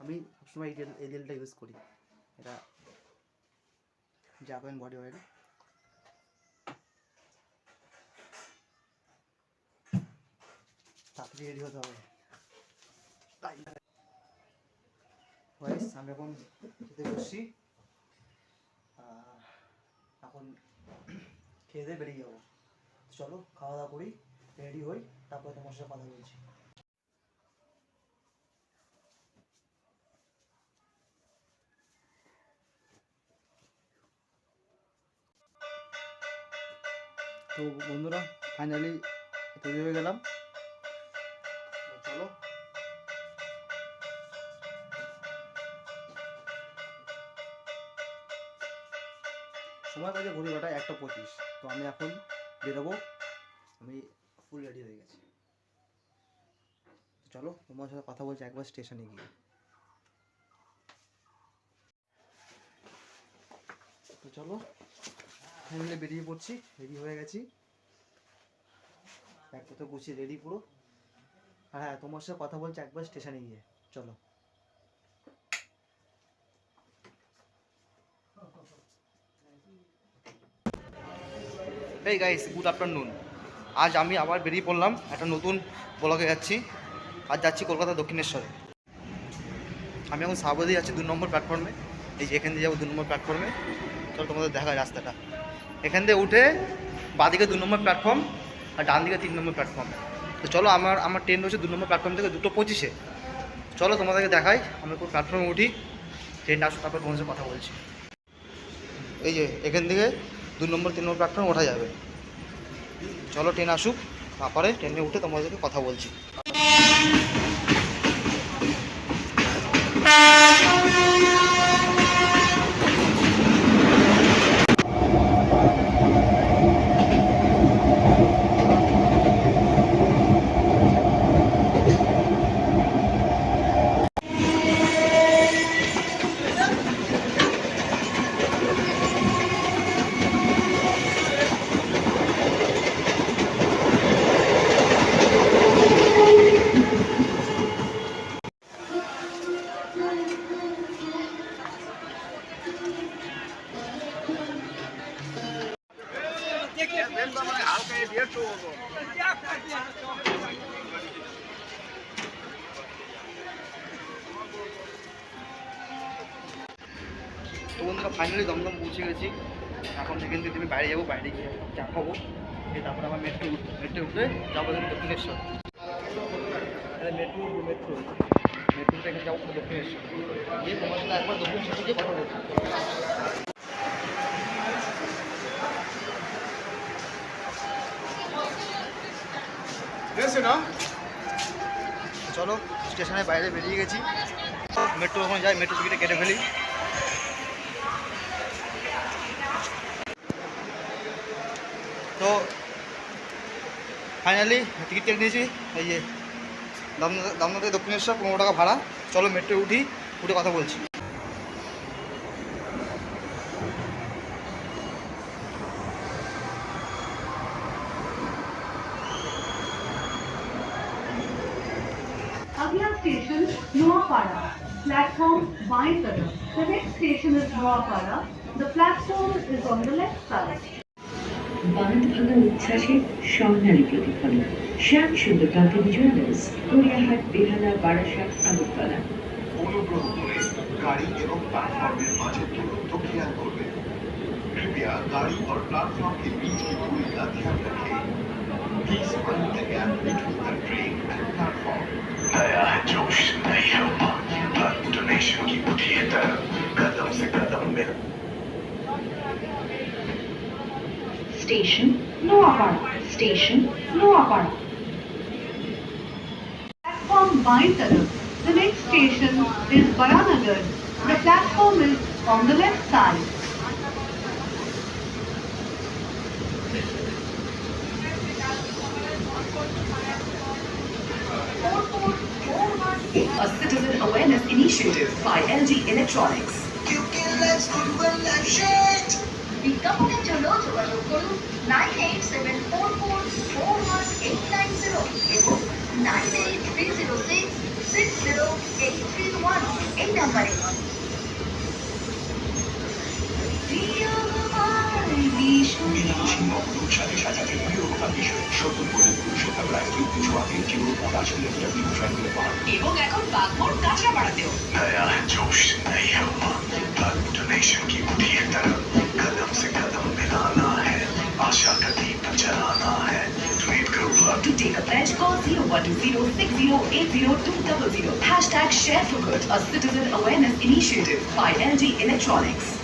আমি সবসময় এই এই তেলটা ইউজ করি। এটা জাপান বডি অয়েল তাড়াতাড়ি রেডি হতে হবে। তাই। গাইস আমি এখন খেতে বসছি। এখন খেয়ে দিয়ে বেরিয়ে যাব। চলো, খাওয়া দাওয়া করি রেডি হই, তারপরে তোমার সাথে কথা বলছি। তো বন্ধুরা ফাইনালি তৈরি হয়ে গেলাম। চলো। সময় কাজে ঘুরে কাটা একটা পঁচিশ। তো আমি এখন বেরোবো। আমি ফুল রেডি হয়ে গেছি। চলো তোমার সাথে কথা বলছি একবার স্টেশনে গিয়ে। তো চলো। ফ্যামিলি বেরিয়ে পড়ছি রেডি হয়ে গেছি। একটা তো গুছিয়ে রেডি পুরো। আর হ্যাঁ তোমার সাথে কথা বলছি একবার স্টেশনে গিয়ে। চলো। এই গাইস গুড আফটারনুন আজ আমি আবার বেরিয়ে পড়লাম, একটা নতুন ব্লকে যাচ্ছি। আজ যাচ্ছি কলকাতা দক্ষিণেশ্বরে। আমি এখন সাবদি যাচ্ছি দু নম্বর প্ল্যাটফর্মে এই যে এখান দিয়ে যাব দু নম্বর প্ল্যাটফর্মে চলো তোমাদের দেখায় রাস্তাটা। এখান দিয়ে উঠে বাদিকে দু নম্বর প্ল্যাটফর্ম আর ডান দিকে তিন নম্বর প্ল্যাটফর্ম তো চলো আমার আমার ট্রেন রয়েছে দু নম্বর প্ল্যাটফর্ম থেকে দুটো পঁচিশে। চলো তোমাদেরকে দেখাই আমি কোন প্ল্যাটফর্মে উঠি ট্রেনটা আসুক, তারপর তোমার সাথে কথা বলছি। এই যে, এখান থেকে দু নম্বর, তিন নম্বর প্ল্যাটফর্মে ওঠা যাবে। চলো ট্রেন আসুক, তারপরে ট্রেনে উঠে তোমাদেরকে কথা বলছি। Dakshineswar metro metro. মেট্রো থেকে যাব দক্ষিণেশ্বর দিয়ে তোমার সাথে একবার দক্ষিণেশ্বর গিয়ে কথা বলছি। চলো স্টেশনের বাইরে বেরিয়ে গেছি। মেট্রো ওখানে যাই মেট্রো টিকিটে কেটে ফেলি। তো ফাইনালি টিকিট কেটে নিয়েছি। এই যে দামনা থেকে দক্ষিণেশ্বর, পনেরো টাকা ভাড়া। চলো মেট্রো উঠি, উঠে কথা বলছি। স্টেশন নোয়াপাড়া প্ল্যাটফর্ম বাইশ the next station is Nuwapara. The platform is on the left side. বাঁধ ভাঙা উচ্ছ্বাসের স্বর্ণালী প্রতিফলন শ্যাম সুন্দরকান্ত জুয়েলার্স গড়িয়াহাট বেহালা বারাসাত আগরতলা অনুগ্রহ করে গাড়ি এবং प्लेटफॉर्मेर মাঝে দূরত্ব খেয়াল করবেন कृपया गाड़ी और प्लेटफॉर्म के बीच की दूरी का ध्यान रखें please mind the gap between the train and platform नया जोश नई हिम्मत ब्लड डोनेशन की उठी है तरफ कदम से कदम मिल station station, station Noapara Platform বাইতালুক The next station is Baranagar. The platform is on the left side. A citizen awareness initiative by LG Electronics. বিজ্ঞাপনের জন্য যোগাযোগ করুন nine eight seven four four four one eight nine zero এবং nine eight three zero six six zero eight three one এই নাম্বারে। এবং এখন বাঘমোর বাড়াতেও। कदम से कदम मिलाना है। आशा का दीप जलाना है। ट्वीट करो to take a page call zero one two zero six zero eight zero two double zero hashtag share for good a citizen awareness initiative by LG Electronics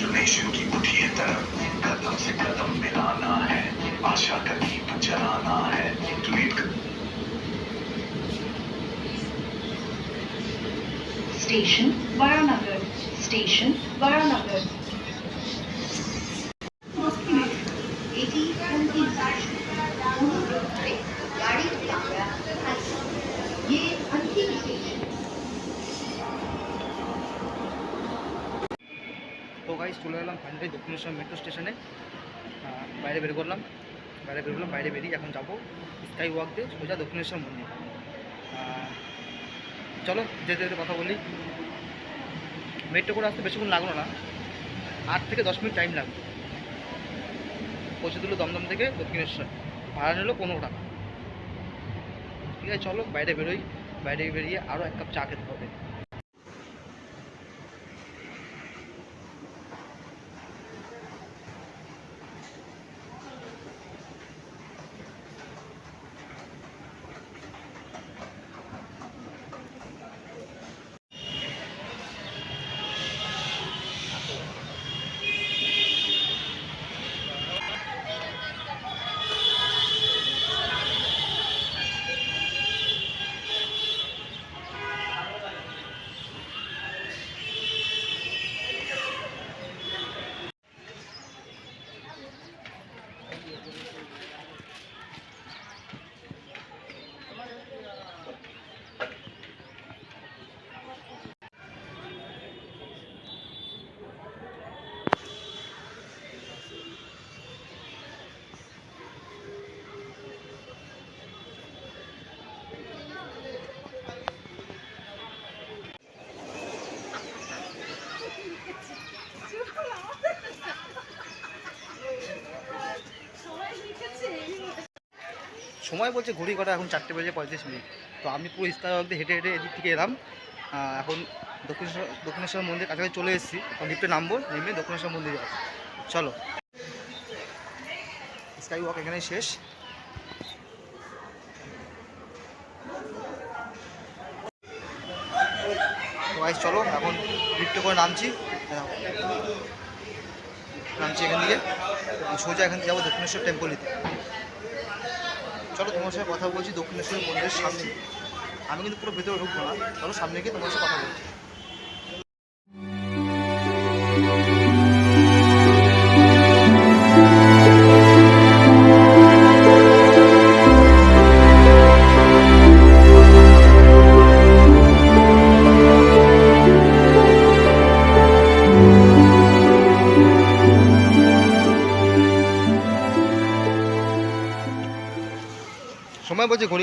donation की उठी है तरफ़। कदम से कदम मिलाना है। आशा का दीप जलाना है। ट्वीट करो करो Station Varanagar. Station Varanagar. এটি অন্তিম স্টেশন অনুগ্রহ করে গাড়ি আমরা ये अंतिम स्टेशन তো গাইজ চলে এলাম ফাইনালি দক্ষিণেশ্বর মেট্রো স্টেশনে আহ, বাইরে বের করলাম বাইরে বের করলাম বাইরে বেরিয়ে এখন যাবো স্কাই ওয়াক দিয়ে সোজা দক্ষিণেশ্বর মন্দির আহ, চলো যেতে যেতে কথা বলি। মেট্রো করে আসতে বেশিক্ষণ লাগল না। আট থেকে দশ মিনিট টাইম লাগবে। পৌঁছে দিল দমদম থেকে দক্ষিণেশ্বর। ভাড়া নিল পনেরো টাকা। ঠিক আছে, চলো বাইরে বেরোই। বাইরে বেরিয়ে আরও এক কাপ চা খেতে হবে। সময় বলছে ঘড়ি কটা, এখন চারটে বেজে পঁয়ত্রিশ মিনিট। তো আমি পুরো ইস্তার অব্দি হেঁটে হেঁটে এদিক থেকে এলাম। এখন দক্ষিণেশ্বর দক্ষিণেশ্বর মন্দির কাছাকাছি চলে এসেছি। লিফটে নামবো, নেমে দক্ষিণেশ্বর মন্দির যাব। চলো। স্কাই ওয়াক এখানেই শেষ। চলো, এখন লিফটে করে নামছি। নামছি এখান থেকে। সোজা এখান থেকে যাব দক্ষিণেশ্বর টেম্পলিতে চলো তোমার সাথে কথা বলছি দক্ষিণেশ্বর মন্দিরের সামনে। আমি কিন্তু পুরো ভেতরে ঢুকবো না। চলো সামনে গিয়ে তোমার সাথে কথা বলছি।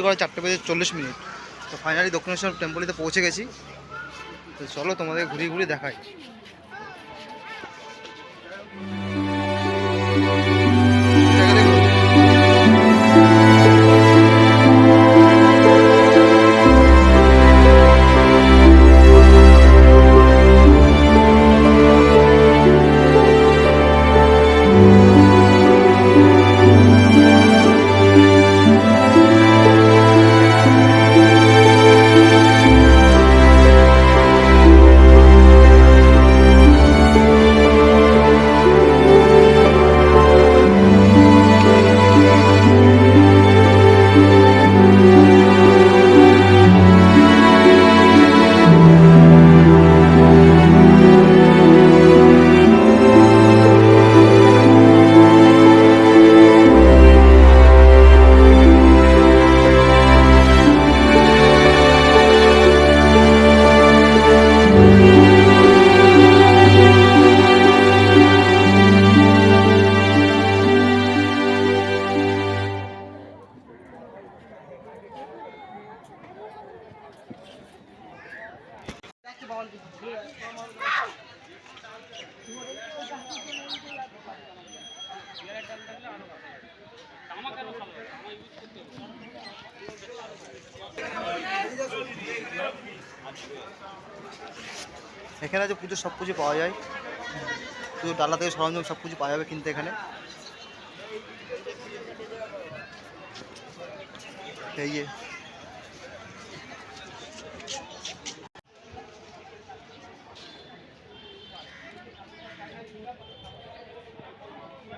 করা চারটে বেজে চল্লিশ মিনিট। তো ফাইনালি দক্ষিণেশ্বর টেম্পলিতে পৌঁছে গেছি। তো চলো তোমাদের ঘুরিয়ে ঘুরিয়ে দেখাই। আছে পুজোর সব কিছু পাওয়া যায়। শুধু ডালা থেকে সরঞ্জাম সব কিছু পাওয়া যাবে কিনতে এখানে। এই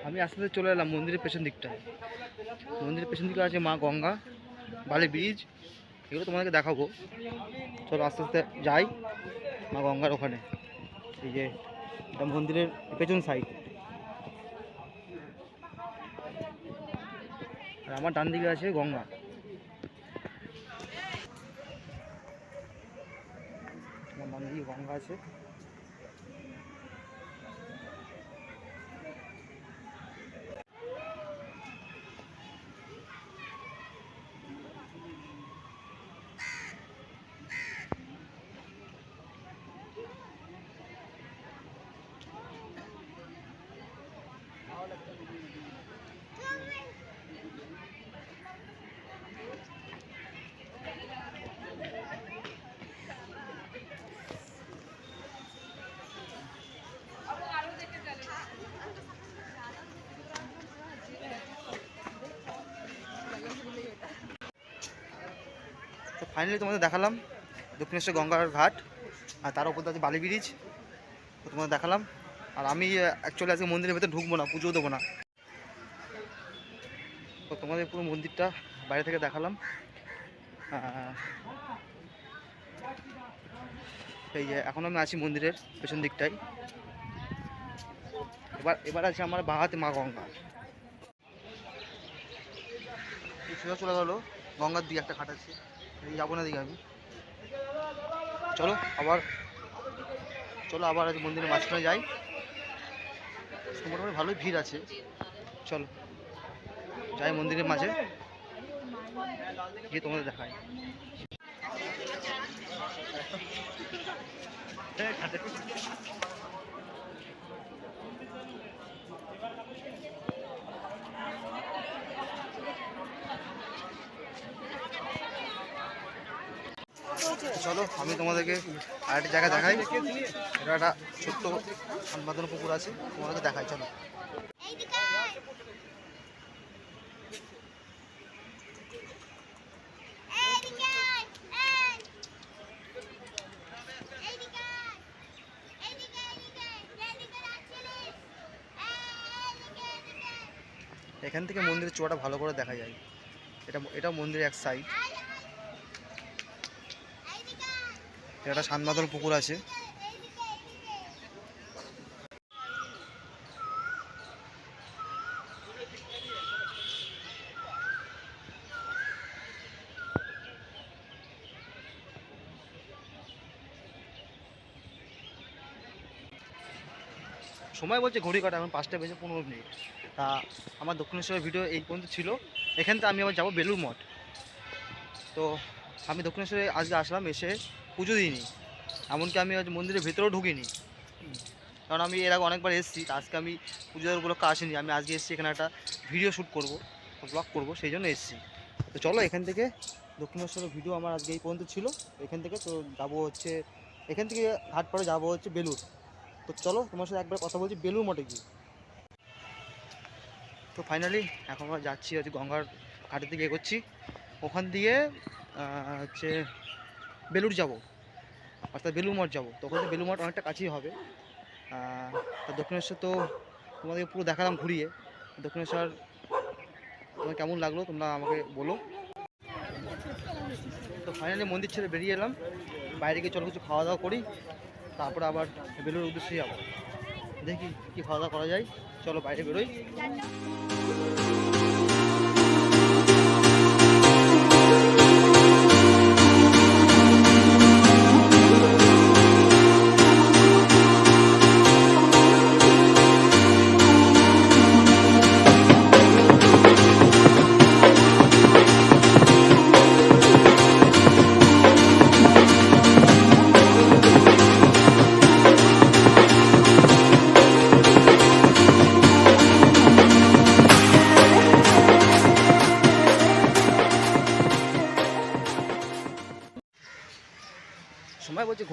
আমি আস্তে আস্তে চলে এলাম মন্দিরের পেছন দিকটা। মন্দিরের পেছন দিকে আছে মা গঙ্গা, বালি ব্রিজ, এগুলো তোমাদেরকে দেখাবো। চলো আস্তে আস্তে যাই মা গঙ্গার ওখানে। এই যে এটা মন্দিরের পেছন সাইড আর আমার ডান দিকে আছে গঙ্গা। আমার ডান দিকে গঙ্গা আছে। ফাইনালি তোমাদের দেখালাম দক্ষিণেশ্বর গঙ্গার ঘাট আর তার উপর আছে বালি ব্রিজ। তোমাদের দেখালাম। আর আমি অ্যাকচুয়ালি আজকে মন্দিরের ভেতরে ঢুকবো না পুজো দেবো না। তো তোমাদের পুরো মন্দিরটা বাইরে থেকে দেখালাম। এই যে, এখন আমি আছি মন্দিরের পেছন দিকটাই এবার এবার আছে আমার বাহাতে মা গঙ্গা। চলে গেলো, গঙ্গার দিকে একটা ঘাট আছে। যাব না দিকে আমি। চলো আবার চলো আবার আজ মন্দিরের মাঝখানে যাই। মোটামুটি ভালোই ভিড় আছে। চলো, যাই মন্দিরের মাঝে। গিয়ে তোমাদের দেখাই। চলো, আমি তোমাদেরকে আরেকটা জায়গা দেখাই। এটা একটা ছোট্ট সানবাদন পুকুর আছে, তোমাদেরকে দেখাই, চলো। এখান থেকে মন্দিরের চূড়াটা ভালো করে দেখা যায়। এটা এটা মন্দিরের এক সাইড একটা সানমাদল পুকুর আছে। সময় বলছে ঘড়ি কাটা, এখন পাঁচটা বেজে পনেরো মিনিট। তা আমার দক্ষিণেশ্বরের ভিডিও এই পর্যন্ত ছিল। এখান থেকে আমি আবার যাব বেলুর মঠ। তো আমি দক্ষিণেশ্বরে আজকে আসলাম, এসে পুজো দিইনি। এমনকি আমি আজ মন্দিরের ভেতরেও ঢুকিনি। কারণ আমি এর আগে অনেকবার এসেছি আজকে আমি পুজোর উপলক্ষে আসিনি। আমি আজকে এসেছি এখানে একটা ভিডিও শ্যুট করব ব্লগ করব, সেই জন্য এসেছি। তো চলো এখান থেকে দক্ষিণেশ্বরের ভিডিও আমার আজকে এই পর্যন্ত ছিল। এখান থেকে তো যাব হচ্ছে, এখান থেকে ঘাট পরে যাব হচ্ছে বেলুর তো চলো তোমার সাথে একবার কথা বলছি বেলুর মঠে গিয়ে। তো ফাইনালি এখন যাচ্ছি হচ্ছে গঙ্গার ঘাটের দিকে এগোচ্ছি। ওখান দিয়ে হচ্ছে বেলুর যাব। অর্থাৎ বেলুড় মঠ যাব। তখন তো বেলুড় মঠ অনেকটা কাছেই হবে। তো দক্ষিণেশ্বর তো তোমাদের পুরো দেখালাম ঘুরিয়ে। দক্ষিণেশ্বর তোমার কেমন লাগল তোমরা আমাকে বলো। তো ফাইনালি মন্দির ছেড়ে বেরিয়ে এলাম। বাইরে গিয়ে চলো কিছু খাওয়া দাওয়া করি। তারপরে আবার বেলুর উদ্দেশ্যে যাব। দেখি কি খাওয়া দাওয়া করা যায়। চলো বাইরে বেরোই।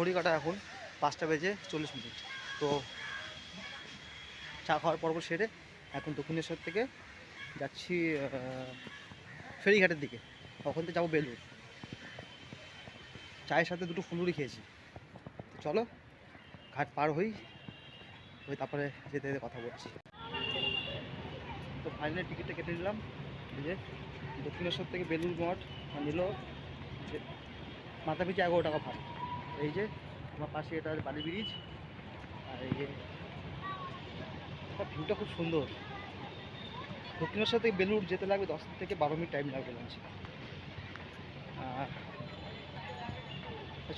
ঘড়ি কাটা এখন পাঁচটা বেজে চল্লিশ মিনিট। তো চা খাওয়ার পর্ব সেরে এখন দক্ষিণেশ্বর থেকে যাচ্ছি ফেরিঘাটের দিকে। ওখান থেকে যাব বেলুর চায়ের সাথে দুটো ফুলুরি খেয়েছি। চলো, ঘাট পার হই ওই তারপরে যেতে যেতে কথা বলছি। তো ফাইনালি টিকিটটা কেটে নিলাম। যে দক্ষিণেশ্বর থেকে বেলুর মঠ নিল মাথা পিছু এগারো টাকা ভাড়া। এই যে, আমার পাশে এটা বালি ব্রিজ আর এই যে ভিউটা খুব সুন্দর। দক্ষিণেশ্বর থেকে বেলুর যেতে লাগবে দশ থেকে বারো মিনিট টাইম লাগবে লঞ্চে আর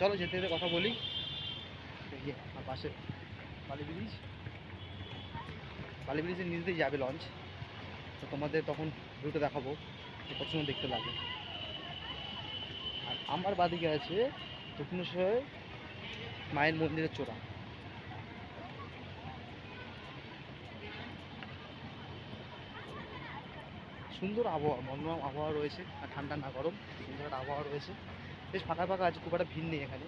চলো যেতে যেতে কথা বলি। এই যে, আমার পাশে বালি ব্রিজ বালি ব্রিজের দিয়ে যাবে লঞ্চ তো তোমাদের তখন ভিউটা দেখাবো যে কত দেখতে লাগে। আর আমার বাদিকে আছে দক্ষিণেশ্বরে মায়ের মন্দিরের চূড়া। সুন্দর আবহাওয়া, মনোরম আবহাওয়া রয়েছে আর ঠান্ডা না গরম, সুন্দর আবহাওয়া রয়েছে। বেশ ফাঁকা ফাঁকা আছে, খুব একটা ভিড় নেই এখানে।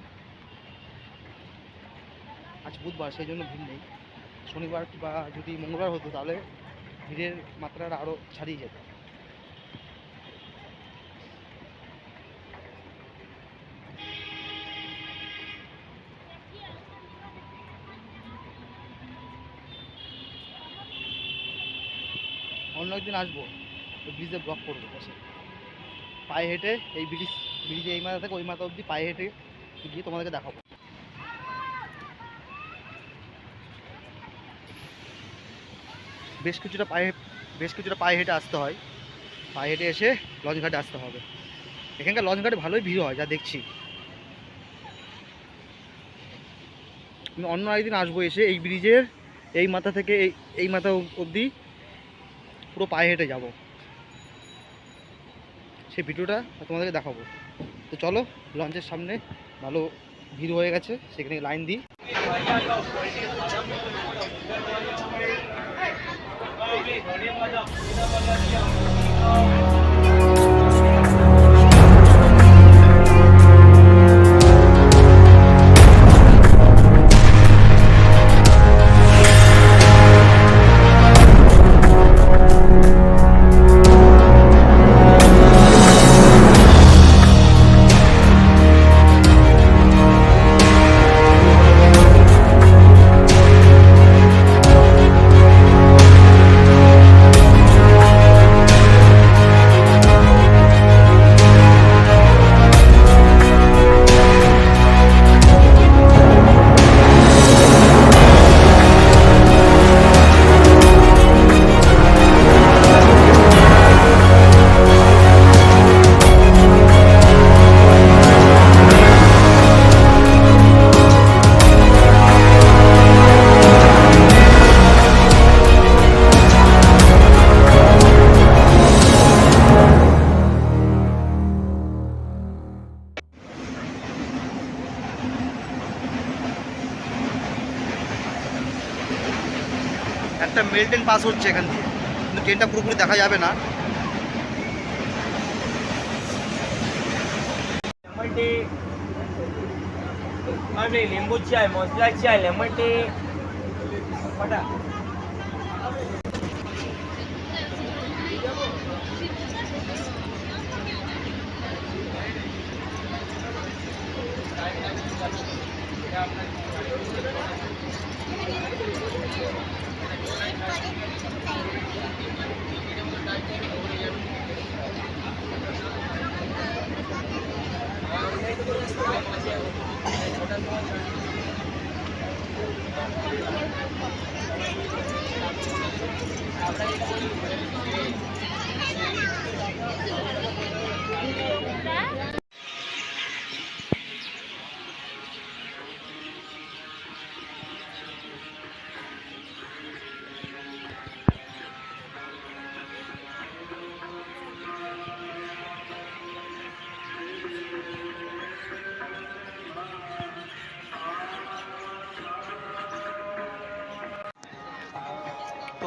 আজ বুধবার, সেই জন্য ভিড় নেই। শনিবার বা যদি মঙ্গলবার হতো তাহলে ভিড়ের মাত্রাটা আরও ছাড়িয়ে যেত অন্য একদিন আসব ব্রিজে ব্লক করব বসে পায়ে হেঁটে এই ব্রিজ ব্রিজে এই মাথা থেকে ওই মাথা অবধি পায়ে হেঁটে গিয়ে তোমাদেরকে দেখাবো। বেশ কিছুটা পায়ে, বেশ কিছুটা পায়ে হেঁটে আসতে হয়। পায়ে হেঁটে এসে লঞ্চ ঘাটে আসতে হবে। এখানকার লঞ্চ ঘাটে ভালোই ভিড় হয়, যা দেখছি। আমি অন্য একদিন আসব এসে এই ব্রিজের এই মাথা থেকে এই এই মাথা অবধি পুরো পায়ে হেঁটে যাব। সেই ভিডিওটা তোমাদেরকে দেখাবো। তো চলো, লঞ্চের সামনে ভালো ভিড় হয়ে গেছে, সেখানে লাইন দিই। পাস হচ্ছে এখান দিয়ে। কিন্তু ট্রেনটা পুরোপুরি দেখা যাবে না। লেমন টি মানে লেম্বু চাই, মশলা চাই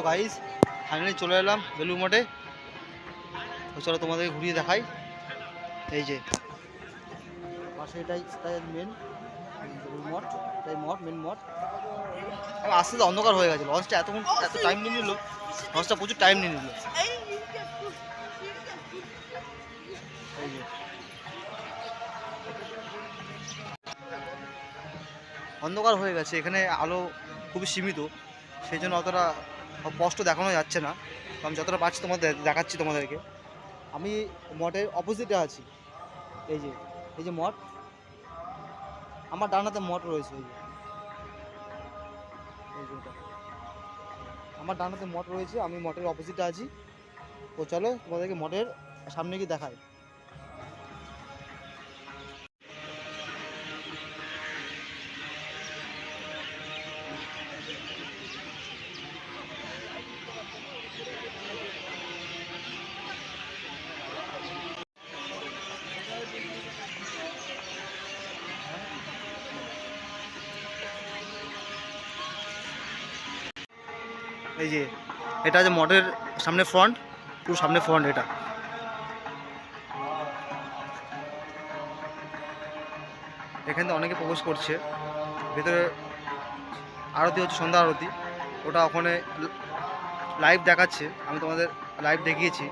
তো গাইস ফাইনালি চলে এলাম বেলুর মঠে। তো চলো তোমাদেরকে ঘুরিয়ে দেখাই। এই যে, পাশে এটাই মেন বেলুর মঠ, এটাই মঠ মেন মঠ। আস্তে আস্তে অন্ধকার হয়ে গেছে লঞ্চটা এতক্ষণ এত টাইম নিয়ে নিল লঞ্চটা প্রচুর টাইম নিয়ে নিল। অন্ধকার হয়ে গেছে, এখানে আলো খুবই সীমিত, সেই জন্য অতটা স্পষ্ট দেখানো যাচ্ছে না। আমি যতটা পারছি তোমাদের দেখাচ্ছি তোমাদেরকে। আমি মঠের অপোজিটে আছি। এই যে এই যে মঠ। আমার ডানাতে মঠ রয়েছে, এই যে। আমার ডানাতে মঠ রয়েছে, আমি মঠের অপোজিটে আছি। তো চলো তোমাদেরকে মঠের সামনে গিয়ে দেখাই। এটা যে মঠের সামনে ফ্রন্ট পুরো সামনে ফ্রন্ট এটা। এখান থেকে অনেকে প্রবেশ করছে। ভেতরে আরতি হচ্ছে, সন্ধ্যা আরতি। ওটা ওখানে লাইভ দেখাচ্ছে। আমি তোমাদের লাইভ দেখিয়েছি।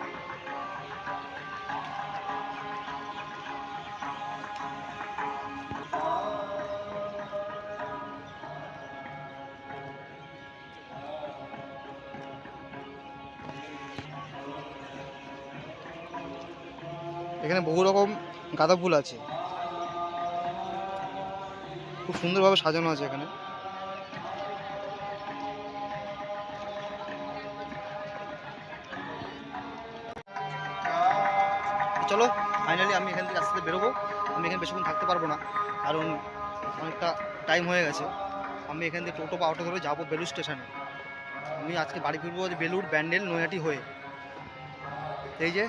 বহু রকম গাঁদা ফুল আছে। খুব সুন্দরভাবে সাজানো আছে এখানে। চলো ফাইনালি আমি এখান থেকে আস্তে আস্তে বেরোবো। আমি এখানে বেশিক্ষণ থাকতে পারব না, কারণ অনেকটা টাইম হয়ে গেছে। আমি এখান থেকে টোটো বা অটো ধরে যাব বেলুর স্টেশনে আমি আজকে বাড়ি ফিরবো বেলুর ব্যান্ডেল, নৈহাটি হয়ে। এই যে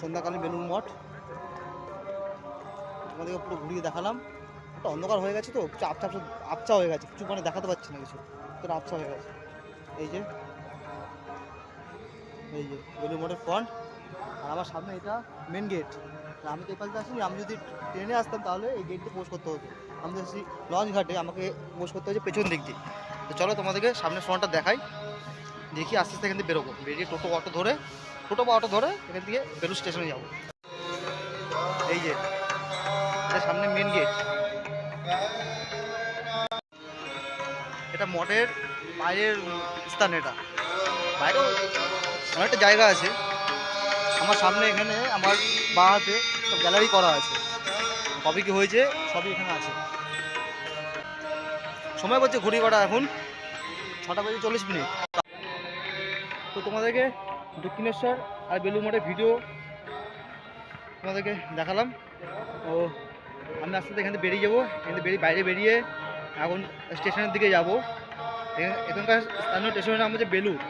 সন্ধ্যাকালীন বেলুর মঠ। তোমাদেরকে পুরো ঘুরিয়ে দেখালাম। ওটা অন্ধকার হয়ে গেছে তো আপচা আপচা হয়ে গেছে। কিছু মানে দেখাতে পাচ্ছি না কিছু। তোর আপচা হয়ে গেছে। এই যে এই যে বেলুর মঠের ফ্রন্ট আর আমার সামনে এটা মেন গেট আমি তো এই পাশে আসিনি, আমি যদি ট্রেনে আসতাম তাহলে এই গেটে পোস্ট করতে হতো। আমি তো আসি লঞ্চ ঘাটে, আমাকে পোস্ট করতে হচ্ছে পেছন দিক দিয়ে। তো চলো তোমাদেরকে সামনের ফ্রন্টটা দেখাই। দেখি আস্তে আস্তে এখান থেকে বেরোবো। বেরিয়ে টোটো অটো ধরে টোটো বা অটো ধরে এখান থেকে বেলুর স্টেশনে যাব। এই যে সামনে মেন গেট এটা মঠের বাইরের স্থান এটা। বাইরেও অনেকটা জায়গা আছে। আমার সামনে এখানে আমার বা হাতে সব গ্যালারি করা আছে। কবে কি হয়েছে সবই এখানে আছে। সময় বলছে ঘড়ি কটা এখন। ছটা বেজে চল্লিশ মিনিট। তো তোমাদেরকে দক্ষিণেশ্বর আর বেলুর মঠের ভিডিও তোমাদেরকে দেখালাম। ও আমি আস্তে আস্তে এখান থেকে বেরিয়ে যাব। এখান থেকে বেরিয়ে বাইরে বেরিয়ে এখন স্টেশনের দিকে যাব। এখানকার স্থানীয় স্টেশনের নাম হচ্ছে বেলুর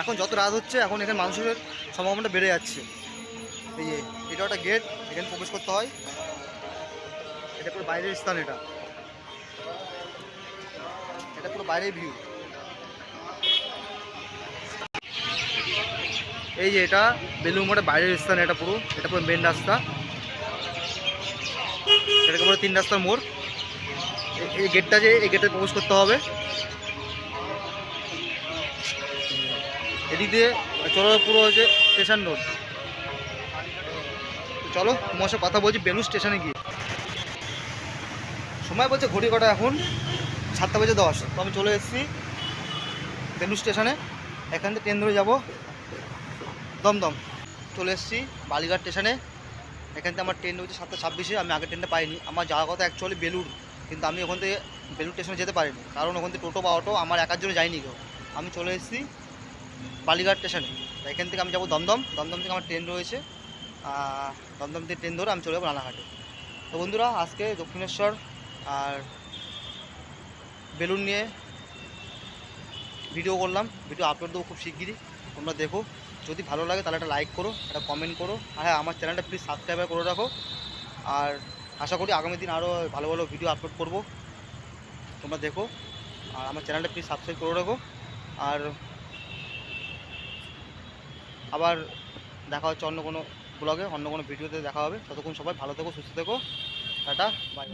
এখন যত রাত হচ্ছে, এখন এখানে মানুষের সম্ভাবনাটা বেড়ে যাচ্ছে। এই যে, এটা একটা গেট এখানে প্রবেশ করতে হয়। এটা পুরো বাইরের স্থান এটা। এটা পুরো বাইরের ভিউ এই যে এটা বেলুর মঠের বাইরের স্থান এটা পুরো এটা পুরো মেন রাস্তা। এটাকে পুরো তিন রাস্তার মোড়। এই গেটটা যে, এই গেটে প্রবেশ করতে হবে। এদিক দিয়ে চলো পুরো হচ্ছে স্টেশন রোড চলো, তোমার সাথে কথা বলছি বেলুর স্টেশনে গিয়ে। সময় বলছে ঘড়ি কটা এখন? সাতটা বাজে দশ। তো আমি চলে এসেছি বেলু স্টেশনে এখান থেকে ট্রেন ধরে যাব। দমদম চলে এসেছি বালিঘাট স্টেশনে। এখান থেকে আমার ট্রেন হচ্ছে সাতটা ছাব্বিশে। আমি আগের ট্রেনটা পাইনি। আমার যাওয়ার কথা অ্যাকচুয়ালি বেলুর কিন্তু আমি ওখান থেকে বেলুর স্টেশনে যেতে পারিনি। কারণ ওখান থেকে টোটো বা অটো আমার একার জন্য যায়নি কেউ। আমি চলে এসেছি বালিঘাট স্টেশনে এখান থেকে আমি যাব দমদম। দমদম থেকে আমার ট্রেন রয়েছে। দমদম থেকে ট্রেন ধরে আমি চলে যাব রানাঘাটে। তো বন্ধুরা, আজকে দক্ষিণেশ্বর আর বেলুন নিয়ে ভিডিও করলাম। ভিডিও আপলোড দেবো খুব শিগগিরই। তোমরা দেখো। যদি ভালো লাগে তাহলে একটা লাইক করো, একটা কমেন্ট করো। আর হ্যাঁ আমার চ্যানেলটা প্লিজ সাবস্ক্রাইব করে রাখো। আর আশা করি আগামী দিন আরও ভালো ভালো ভিডিও আপলোড করব। তোমরা দেখো। আর আমার চ্যানেলটা প্লিজ সাবস্ক্রাইব করে রাখো। আর আবার দেখা হচ্ছে অন্য কোনো ব্লগে অন্য কোনো ভিডিওতে দেখা হবে। ততক্ষণ সবাই ভালো থেকো, সুস্থ থেকো। Tata bye